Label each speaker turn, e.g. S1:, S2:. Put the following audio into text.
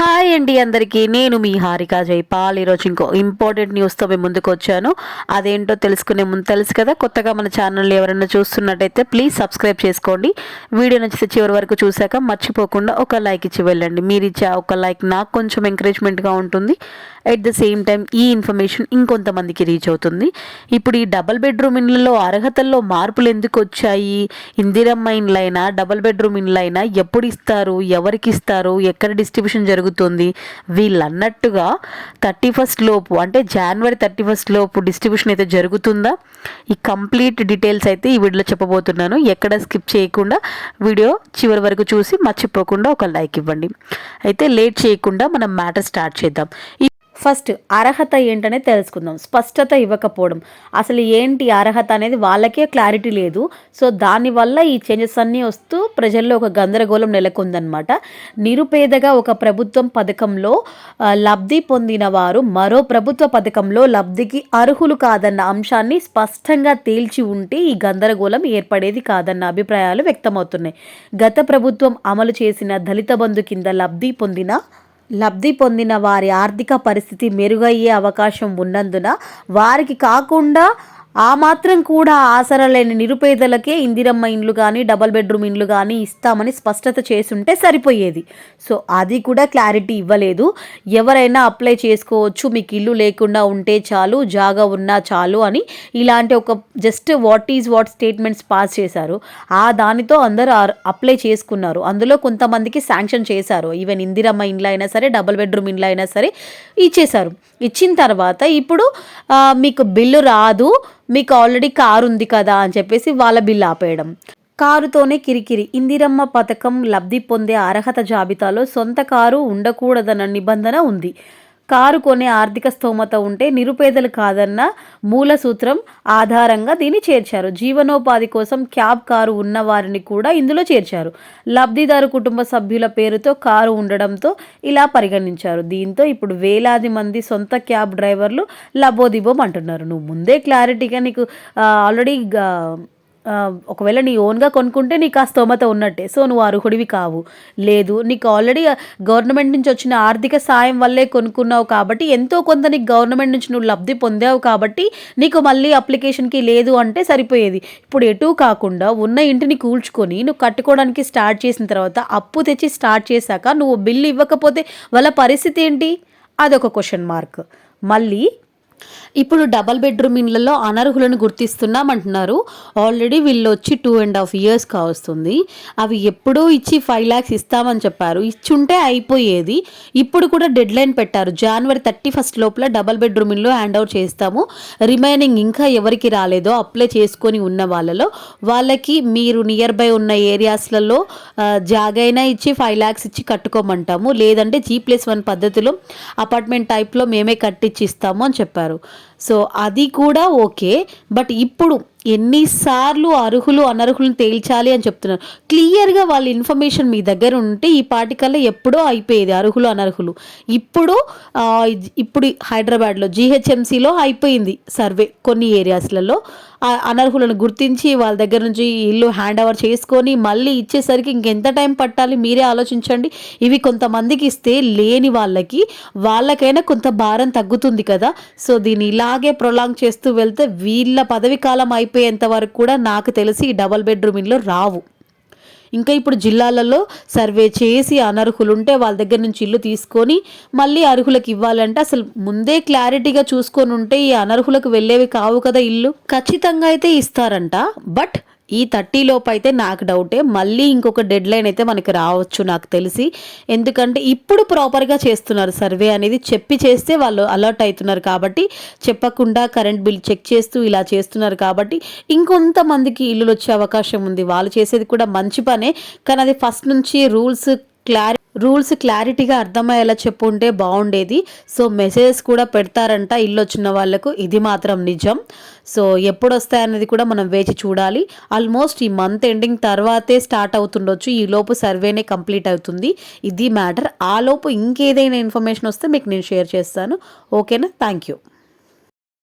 S1: Hi అండి అందరికీ. నేను మీ హారిక జైపాల్. ఈరోజు ఇంకో ఇంపార్టెంట్ న్యూస్తో మేము ముందుకు వచ్చాను. అదేంటో తెలుసుకునే ముందు తెలుసు కదా కొత్తగా మన ఛానల్ ఎవరైనా చూస్తున్నట్టయితే ప్లీజ్ సబ్స్క్రైబ్ చేసుకోండి. వీడియో నచ్చితే చివరి వరకు చూశాక మర్చిపోకుండా ఒక లైక్ ఇచ్చి వెళ్ళండి. మీరు ఇచ్చే ఒక లైక్ నాకు కొంచెం ఎంకరేజ్మెంట్గా ఉంటుంది. అట్ ద సేమ్ టైం ఈ ఇన్ఫర్మేషన్ ఇంకొంతమందికి రీచ్ అవుతుంది. ఇప్పుడు ఈ డబల్ బెడ్రూమ్ ఇండ్లలో అర్హతల్లో మార్పులు ఎందుకు వచ్చాయి? ఇందిరమ్మ ఇండ్లైనా డబల్ బెడ్రూమ్ ఇండ్లైనా ఎప్పుడు ఇస్తారు? ఎవరికి ఇస్తారు? ఎక్కడ డిస్ట్రిబ్యూషన్ జరుగుతుంది? వీళ్ళన్నట్టుగా థర్టీ ఫస్ట్ లోపు అంటే జనవరి థర్టీ ఫస్ట్ లోపు డిస్ట్రిబ్యూషన్ అయితే జరుగుతుందా? ఈ కంప్లీట్ డీటెయిల్స్ అయితే ఈ వీడియోలో చెప్పబోతున్నాను. ఎక్కడ స్కిప్ చేయకుండా వీడియో చివరి వరకు చూసి మర్చిపోకుండా ఒక లైక్ ఇవ్వండి. అయితే లేట్ చేయకుండా మనం మ్యాటర్ స్టార్ట్ చేద్దాం. ఫస్ట్ అర్హత ఏంటనే తెలుసుకుందాం స్పష్టత ఇవ్వకపోవడం. అసలు ఏంటి అర్హత అనేది వాళ్ళకే క్లారిటీ లేదు. సో దానివల్ల ఈ చేంజెస్ అన్నీ వస్తూ ప్రజల్లో ఒక గందరగోళం నెలకొందనమాట నిరుపేదగా ఒక ప్రభుత్వం పథకంలో లబ్ధి పొందిన వారు మరో ప్రభుత్వ పథకంలో లబ్ధికి అర్హులు కాదన్న అంశాన్ని స్పష్టంగా తేల్చి ఉంటే ఈ గందరగోళం ఏర్పడేది కాదన్న అభిప్రాయాలు వ్యక్తమవుతున్నాయి. గత ప్రభుత్వం అమలు చేసిన దళిత బంధు కింద లబ్ధి పొందిన లబ్ధి పొందిన వారి ఆర్థిక పరిస్థితి మెరుగయ్యే అవకాశం ఉన్నందున వారికి కాకుండా ఆ మాత్రం కూడా ఆసరా లేని నిరుపేదలకే ఇందిరమ్మ ఇండ్లు కానీ డబల్ బెడ్రూమ్ ఇండ్లు కానీ ఇస్తామని స్పష్టత చేసుంటే సరిపోయేది. సో అది కూడా క్లారిటీ ఇవ్వలేదు. ఎవరైనా అప్లై చేసుకోవచ్చు మీకు ఇల్లు లేకుండా ఉంటే చాలు జాగా ఉన్నా చాలు అని ఇలాంటి ఒక just what is what statements pass చేశారు. ఆ దానితో అందరూ అప్లై చేసుకున్నారు. అందులో కొంతమందికి శాంక్షన్ చేశారు. ఈవెన్ ఇందిరమ్మ ఇండ్లు అయినా సరే డబల్ బెడ్రూమ్ ఇండ్లు అయినా సరే ఇచ్చేశారు. ఇచ్చిన తర్వాత ఇప్పుడు మీకు బిల్లు రాదు. మీకు ఆల్రెడీ కారు ఉంది కదా అని చెప్పేసి వాళ్ళ బిల్లు ఆపేయడం. కారుతోనే కిరికిరి. ఇందిరమ్మ పథకం లబ్ధి పొందే అర్హత జాబితాలో సొంత కారు ఉండకూడదన్న నిబంధన ఉంది. కారు కొనే ఆర్థిక స్తోమత ఉంటే నిరుపేదలు కాదన్న మూల సూత్రం ఆధారంగా దీన్ని చేర్చారు. జీవనోపాధి కోసం క్యాబ్ కారు ఉన్న వారిని కూడా ఇందులో చేర్చారు. లబ్ధిదారు కుటుంబ సభ్యుల పేరుతో కారు ఉండడంతో ఇలా పరిగణించారు. దీంతో ఇప్పుడు వేలాది మంది సొంత క్యాబ్ డ్రైవర్లు లబోదిబోం అంటున్నారు నువ్వు ముందే క్లారిటీగా నీకు ఆల్రెడీ ఒకవేళ నీ ఓన్గా కొనుక్కుంటే నీకు ఆ స్తోమత ఉన్నట్టే. సో నువ్వు అర్హుడివి కావు. లేదు నీకు ఆల్రెడీ గవర్నమెంట్ నుంచి వచ్చిన ఆర్థిక సాయం వల్లే కొనుక్కున్నావు కాబట్టి ఎంతో కొంత నీకు గవర్నమెంట్ నుంచి నువ్వు లబ్ధి పొందావు కాబట్టి నీకు మళ్ళీ అప్లికేషన్కి లేదు అంటే సరిపోయేది. ఇప్పుడు ఎటు కాకుండా ఉన్న ఇంటిని కూల్చుకొని నువ్వు కట్టుకోవడానికి స్టార్ట్ చేసిన తర్వాత అప్పు తెచ్చి స్టార్ట్ చేశాక నువ్వు బిల్లు ఇవ్వకపోతే వాళ్ళ పరిస్థితి ఏంటి? అదొక క్వశ్చన్ మార్క్ మళ్ళీ ఇప్పుడు డబల్ బెడ్రూమ్ ఇండ్లలో అనర్హులను గుర్తిస్తున్నామంటున్నారు. ఆల్రెడీ వీళ్ళు వచ్చి టూ అండ్ హాఫ్ ఇయర్స్ కావస్తుంది. అవి ఎప్పుడో ఇచ్చి ఫైవ్ ల్యాక్స్ ఇస్తామని చెప్పారు. ఇచ్చుంటే అయిపోయేది. ఇప్పుడు కూడా డెడ్ లైన్ పెట్టారు. జనవరి థర్టీ ఫస్ట్ లోపల డబల్ బెడ్రూమ్ ఇల్లు హ్యాండ్ అవుట్ చేస్తాము. రిమైనింగ్ ఇంకా ఎవరికి రాలేదో అప్లై చేసుకొని ఉన్న వాళ్ళలో వాళ్ళకి మీరు నియర్ బై ఉన్న ఏరియాస్లలో జాగైనా ఇచ్చి ఫైవ్ ల్యాక్స్ ఇచ్చి కట్టుకోమంటాము. లేదంటే జీ ప్లస్ వన్ పద్ధతిలో అపార్ట్మెంట్ టైప్లో మేమే కట్టించి ఇస్తాము అని చెప్పారు. సో అది కూడా ఓకే. బట్ ఇప్పుడు ఎన్నిసార్లు అర్హులు అనర్హులను తేల్చాలి అని చెప్తున్నారు. క్లియర్గా వాళ్ళ ఇన్ఫర్మేషన్ మీ దగ్గర ఉంటే ఈ పాటికల్లా ఎప్పుడో అయిపోయేది అర్హులు అనర్హులు. ఇప్పుడు ఇప్పుడు హైదరాబాద్లో జీహెచ్ఎంసీలో అయిపోయింది సర్వే కొన్ని ఏరియాస్లలో. అనర్హులను గుర్తించి వాళ్ళ దగ్గర నుంచి ఇల్లు హ్యాండ్ ఓవర్ చేసుకొని మళ్ళీ ఇచ్చేసరికి ఇంకెంత టైం పట్టాలి మీరే ఆలోచించండి. ఇవి కొంతమందికి ఇస్తే లేని వాళ్ళకి వాళ్ళకైనా కొంత భారం తగ్గుతుంది కదా. సో దీన్ని ఇలాగే ప్రొలాంగ్ చేస్తూ వెళ్తే వీళ్ళ పదవి కాలం అయిపోయేంత వరకు కూడా నాకు తెలిసి ఈ డబల్ బెడ్రూమ్ ఇండ్లు రావు. ఇంకా ఇప్పుడు జిల్లాలలో సర్వే చేసి అనర్హులు ఉంటే వాళ్ళ దగ్గర నుంచి ఇల్లు తీసుకొని మళ్ళీ అర్హులకు ఇవ్వాలంటే అసలు ముందే క్లారిటీగా చూసుకొని ఉంటే ఈ అనర్హులకు వెళ్ళేవి కావు కదా ఇల్లు. ఖచ్చితంగా అయితే ఇస్తారంట. బట్ ఈ థర్టీలోపు అయితే నాకు డౌటే. మళ్ళీ ఇంకొక డెడ్ లైన్ అయితే మనకి రావచ్చు నాకు తెలిసి. ఎందుకంటే ఇప్పుడు ప్రాపర్గా చేస్తున్నారు సర్వే అనేది. చెప్పి చేస్తే వాళ్ళు అలర్ట్ అవుతున్నారు కాబట్టి చెప్పకుండా కరెంట్ బిల్ చెక్ చేస్తూ ఇలా చేస్తున్నారు కాబట్టి ఇంకొంతమందికి ఇల్లులు వచ్చే అవకాశం ఉంది. వాళ్ళు చేసేది కూడా మంచి పనే. కానీ అది ఫస్ట్ నుంచి రూల్స్ క్లారి రూల్స్ క్లారిటీగా అర్థమయ్యేలా చెప్పుంటే బాగుండేది సో మెసేజెస్ కూడా పెడతారంట ఇల్లు వచ్చిన వాళ్ళకు. ఇది మాత్రం నిజం. సో ఎప్పుడు వస్తాయనేది కూడా మనం వేచి చూడాలి. ఆల్మోస్ట్ ఈ మంత్ ఎండింగ్ తర్వాతే స్టార్ట్ అవుతుండొచ్చు. ఈ లోపు సర్వేనే కంప్లీట్ అవుతుంది. ఇది మ్యాటర్. ఆ లోపు ఇంకేదైనా ఇన్ఫర్మేషన్ వస్తే మీకు నేను షేర్ చేస్తాను. ఓకేనా? Thank you